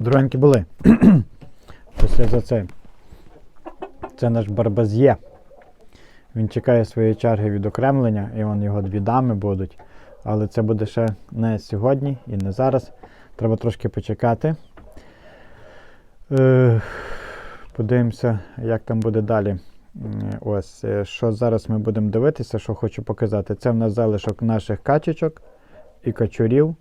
Дорогенькі були. Після за це. Це наш барбаз'є. Він чекає своєї черги від окремлення, і вон його дві дами будуть. Але це буде ще не сьогодні і не зараз. Треба трошки почекати. Подивимося, як там буде далі. Ось, е, що зараз ми будемо дивитися, що хочу показати. Це в нас залишок наших качечок і качурів.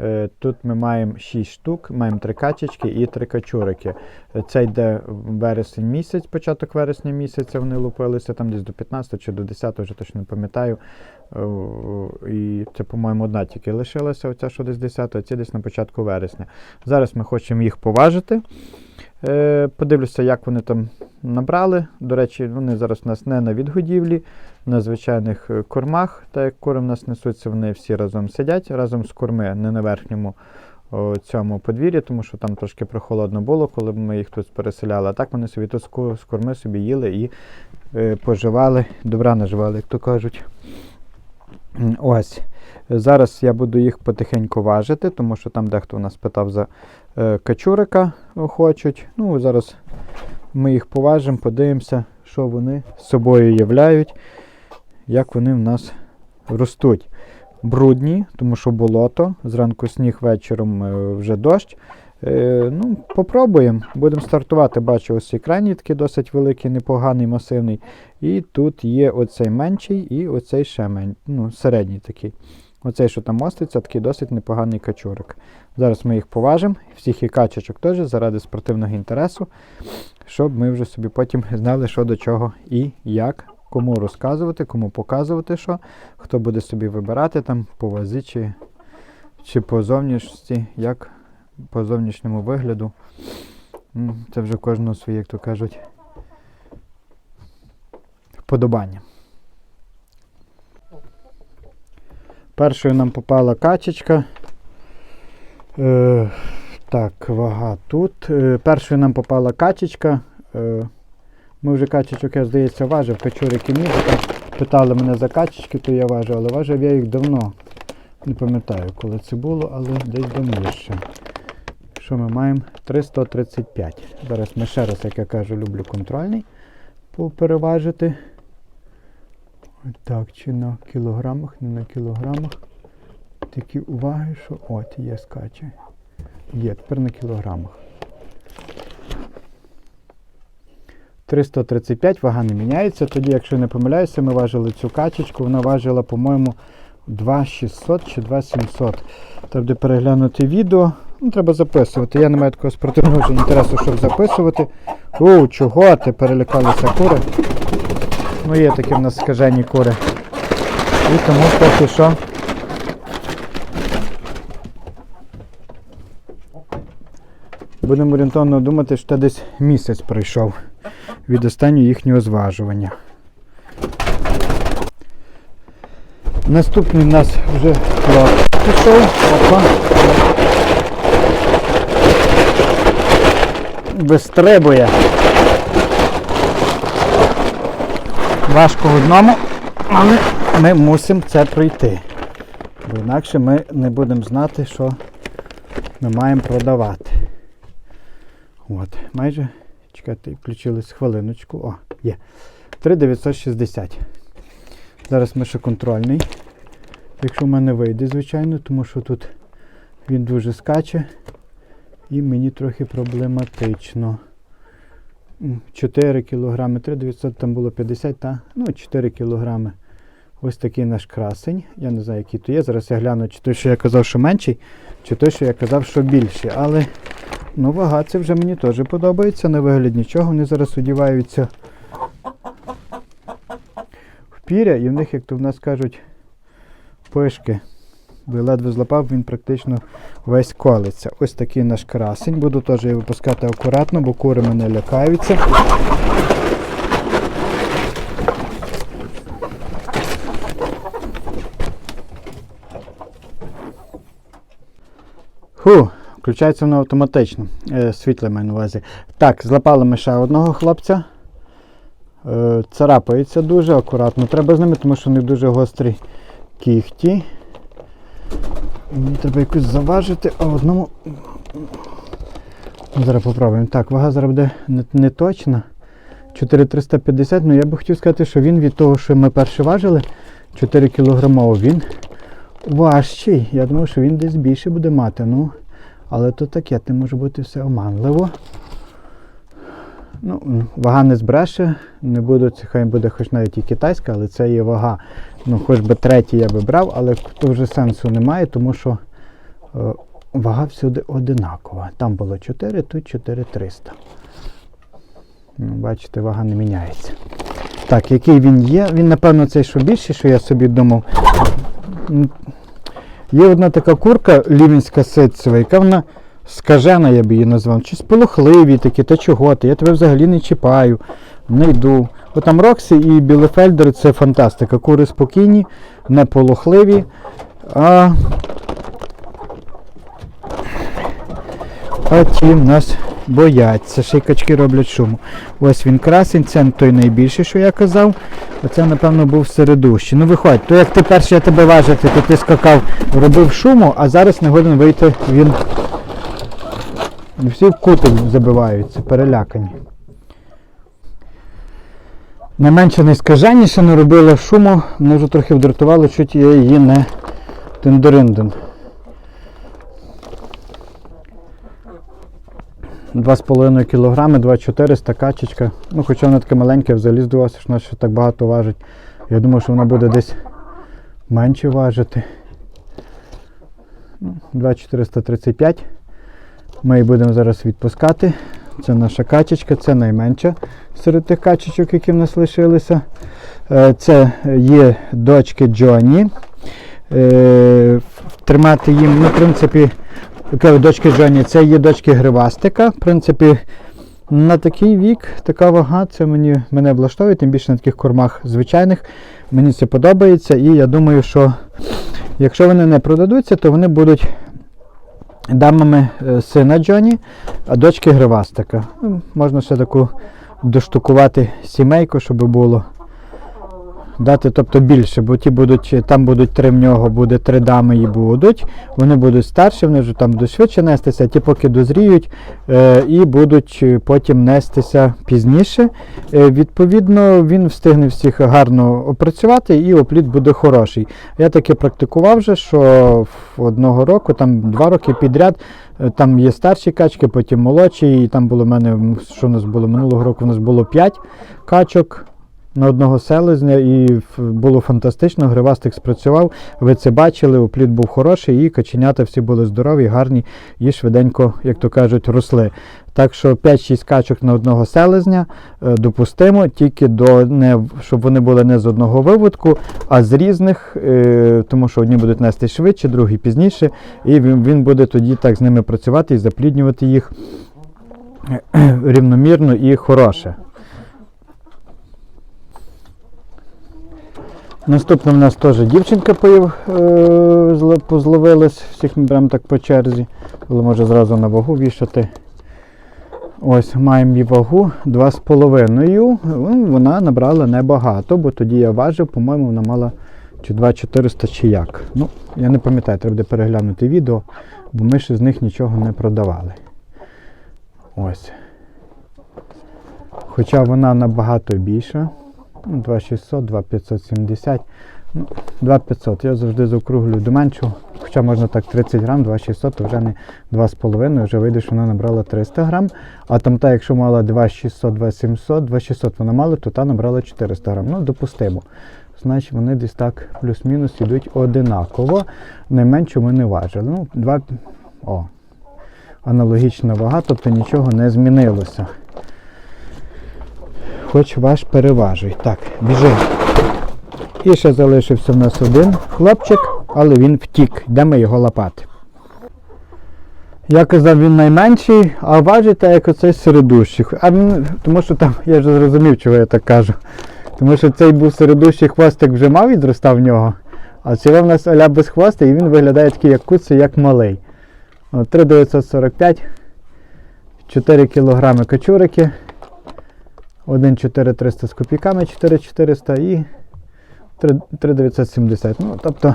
Е, Тут ми маємо 6 штук, маємо 3 качечки і 3 качурики. Е, Це йде вересень місяць, початок вересня місяця вони лупилися, там десь до 15 чи до 10, вже точно не пам'ятаю. Е, І це, по-моєму, одна тільки лишилася, оця, що десь 10, а ці десь на початку вересня. Зараз ми хочемо їх поважити. Е, Подивлюся, як вони там набрали. До речі, вони зараз у нас не на відгодівлі, на звичайних е, кормах. Так як кури в нас несуться, вони всі разом сидять, разом з корми, не на верхньому цьому подвір'ї, тому що там трошки прохолодно було, коли ми їх тут переселяли. А так вони собі тут з корми собі їли і е, поживали, добра наживали, як то кажуть. Ось. Зараз я буду їх потихеньку важити, тому що там дехто у нас питав за е, качурика хочуть. Ну, зараз ми їх поважимо, подивимося, що вони собою являють, як вони в нас ростуть. Брудні, тому що болото, зранку сніг вечором е, вже дощ. Е, ну, попробуємо. Будемо стартувати. Бачу, ось цей крайній такий досить великий, непоганий, масивний. І тут є оцей менший і оцей ще менший, ну, середній такий. Оцей, що там моститься, такий досить непоганий качурик. Зараз ми їх поважимо, всіх і качечок теж заради спортивного інтересу, щоб ми вже собі потім знали, що до чого і як, кому розказувати, кому показувати що, хто буде собі вибирати там по вазі чи, чи по зовнішності, як по зовнішньому вигляду. Це вже кожного своє, як то кажуть, вподобання. Першою нам попала качечка. Е, так, вага тут. Е, першою нам попала качечка. Е, ми вже качечок, я здається, важив, качурики ні. Питали мене за качечки, то я важив, але важив я їх давно. Не пам'ятаю, коли це було, але десь давніше. Що ми маємо? 335. Зараз ми ще раз, як я кажу, люблю контрольний попереважити. Так, чи на кілограмах, не на кілограмах. Такі уваги, що от є скаче. Є, тепер на кілограмах. 335, вага не міняється. Тоді, якщо не помиляюся, ми важили цю качечку, вона важила, по-моєму, 2600 чи 2700. Треба переглянути відео. Ну, треба записувати. Я не маю такого спортивного вже інтересу, щоб записувати. О, чого ти перелякалися кури? Ну, є такі в нас скажені кури. І тому поки що. Будемо орієнтовно думати, що десь місяць пройшов від останнього їхнього зважування. Наступний у нас вже пішов. Вистрибує. Важко в одному, але ми мусимо це пройти. Бо інакше ми не будемо знати, що ми маємо продавати. От, майже, чекайте, включились хвилиночку. О, є. 3960. Зараз ми ще контрольний. Якщо в мене вийде, звичайно, тому що тут він дуже скаче і мені трохи проблематично. 4 кг, 3900, там було 50, та? ну 4 кг. Ось такий наш красень. Я не знаю, який то є. Зараз я гляну, чи той, що я казав, що менший, чи той, що я казав, що більший. Але ну, вага це вже мені теж подобається. На вигляд нічого. Вони зараз одіваються в піря, і в них, як то в нас кажуть, пишки. Ледве злапав, він практично весь колиться. Ось такий наш красень. Буду теж його випускати акуратно, бо кури мене лякаються. Фу, включається воно автоматично. Е, світле маю на увазі. Так, злапали ми ще одного хлопця. Е, царапається дуже акуратно. Треба з ними, тому що вони дуже гострі кігті. Мені треба якось заважити, а одному Ну, Зараз попробуємо. Так, вага зараз буде не, не точна. 4350, ну я би хотів сказати, що він від того, що ми перше важили, 4 кілограмово, він важчий. Я думаю, що він десь більше буде мати. Ну, але то таке, не може бути все оманливо. Ну, вага не збреше, не буду, хай буде хоч навіть і китайська, але це є вага. Ну, хоч би третій я би брав, але то вже сенсу немає, тому що е, вага всюди одинакова. Там було 4, тут 4300. Ну, бачите, вага не міняється. Так, який він є? Він, напевно, цей що більший, що я собі думав. Є одна така курка лівінська ситцева, яка вона скажена, я б її назвав. Чи сполохливі такі, та чого ти? Я тебе взагалі не чіпаю, не йду. От там Роксі і Білефельдер це фантастика. Кури спокійні, не полохливі. А, а ті в нас бояться. Ще й качки роблять шуму. Ось він красень, це той найбільший, що я казав. Оце, напевно, був середущий. Ну виходь, то як ти перший я тебе важити, то ти скакав, робив шуму, а зараз не годен вийти він. Всі в кутик забиваються, перелякані. Найменше найскаженіше не робила шуму, мене вже трохи вдратувало, чуть я її не тендоринден. 2,5 кг, 2,400 качечка. Ну, хоча вона така маленька, взагалі здавалося, що вона ще так багато важить. Я думаю, що вона буде десь менше важити. Ну, 2,435. Ми її будемо зараз відпускати. Це наша качечка, це найменша серед тих качечок, які в нас лишилися. Е, Це є дочки Джоні. Е, Тримати їм, ну, в принципі, дочки Джоні, це є дочки гривастика. В принципі, на такий вік, така вага, це мені, мене влаштовує, тим більше на таких кормах звичайних. Мені це подобається. І я думаю, що якщо вони не продадуться, то вони будуть дамами е, сина Джоні, а дочки гривастика. Ну, можна ще таку доштукувати сімейку, щоб було. Дати, тобто більше, бо ті будуть, там будуть три в нього, буде три дами і будуть. Вони будуть старші, вони вже там будуть швидше нестися, ті поки дозріють е, і будуть е, потім нестися пізніше. Е, відповідно, він встигне всіх гарно опрацювати і опліт буде хороший. Я таки практикував вже, що одного року, там два роки підряд, е, там є старші качки, потім молодші. І там було в мене, що у нас було минулого року, у нас було 5 качок на одного селезня і було фантастично. Гривастик спрацював. Ви це бачили, опліт був хороший, і каченята всі були здорові, гарні і швиденько, як то кажуть, росли. Так що 5-6 качок на одного селезня е, допустимо, тільки до не, щоб вони були не з одного виводку, а з різних, е, тому що одні будуть нести швидше, другі пізніше, і він, буде тоді так з ними працювати і запліднювати їх е, рівномірно і хороше. Наступна в нас теж дівчинка е, позловилась, всіх ми беремо так по черзі, але може зразу на вагу вішати. Ось маємо її вагу 2,5. Ну, Вона набрала небагато, бо тоді я важив, по-моєму, вона мала чи 2,400 чи як. Ну, я не пам'ятаю, треба буде переглянути відео, бо ми ще з них нічого не продавали. Ось. Хоча вона набагато більша. Ну, 2600, 2570. Ну, 2500. Я завжди заокруглюю до меншого. Хоча можна так 30 грам, 2600, то вже не 2,5, вже вийде, що вона набрала 300 грам. А там та, якщо мала 2600, 2700, 2600 вона мала, то та набрала 400 грам. Ну, допустимо. Значить, вони десь так плюс-мінус йдуть одинаково. Найменше ми не важили. Ну, 2... О, аналогічна вага, тобто нічого не змінилося. Хоч ваш переважуй. Так, біжи. І ще залишився в нас один хлопчик, але він втік. Йдемо його лапати. Я казав, він найменший, а важить так, як оцей середущий. А він, тому що там, я вже зрозумів, чого я так кажу. Тому що цей був середущий хвостик вже мав відростав в нього, а цей в нас аля без хвоста, і він виглядає такий, як куций, як малий. 3,945, 4 кілограми качурики. 1,4300 з копійками, 4400 і 3,970. Ну, тобто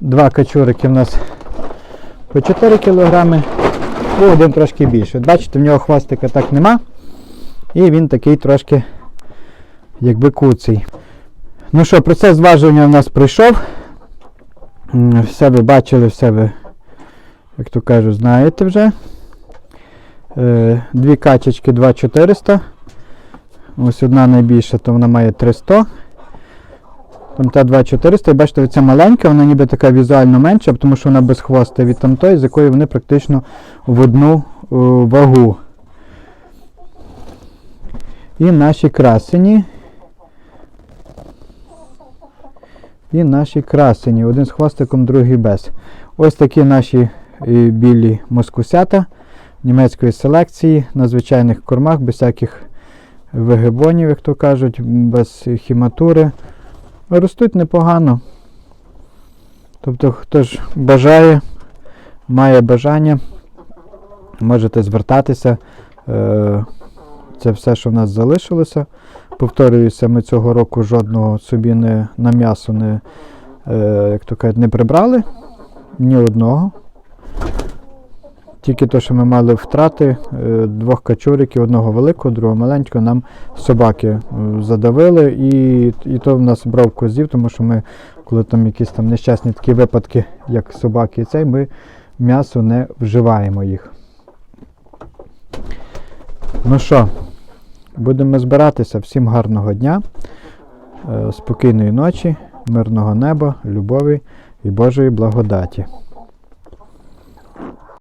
два качурики в нас по 4 кілограми і один трошки більший. От Бачите, в нього хвостика так нема. І він такий трошки, якби куций. Ну що, процес зважування у нас пройшов. Все ви бачили, все ви, як то кажуть, знаєте вже. Е, Дві качечки 2400. Ось одна найбільша, то вона має 300. Там та 2400, і бачите, ця маленька, вона ніби така візуально менша, тому що вона без хвоста від тамтої, з якої вони практично в одну о, вагу. І наші красені. І наші красені. Один з хвостиком, другий без. Ось такі наші е, білі москусята німецької селекції на звичайних кормах, без всяких вигибонів, як то кажуть, без хіматури. Ростуть непогано. Тобто, хто ж бажає, має бажання, можете звертатися. Е, Це все, що в нас залишилося. Повторююся, ми цього року жодного собі не, на м'ясо не, е, як то кажуть, не прибрали. Ні одного. Тільки те, що ми мали втрати е, двох качуриків, одного великого, другого маленького, нам собаки е, задавили, і, і то в нас брав козів, тому що ми, коли там якісь там нещасні такі випадки, як собаки і цей, ми м'ясо не вживаємо їх. Ну що, будемо збиратися. Всім гарного дня, е, спокійної ночі, мирного неба, любові і Божої благодаті.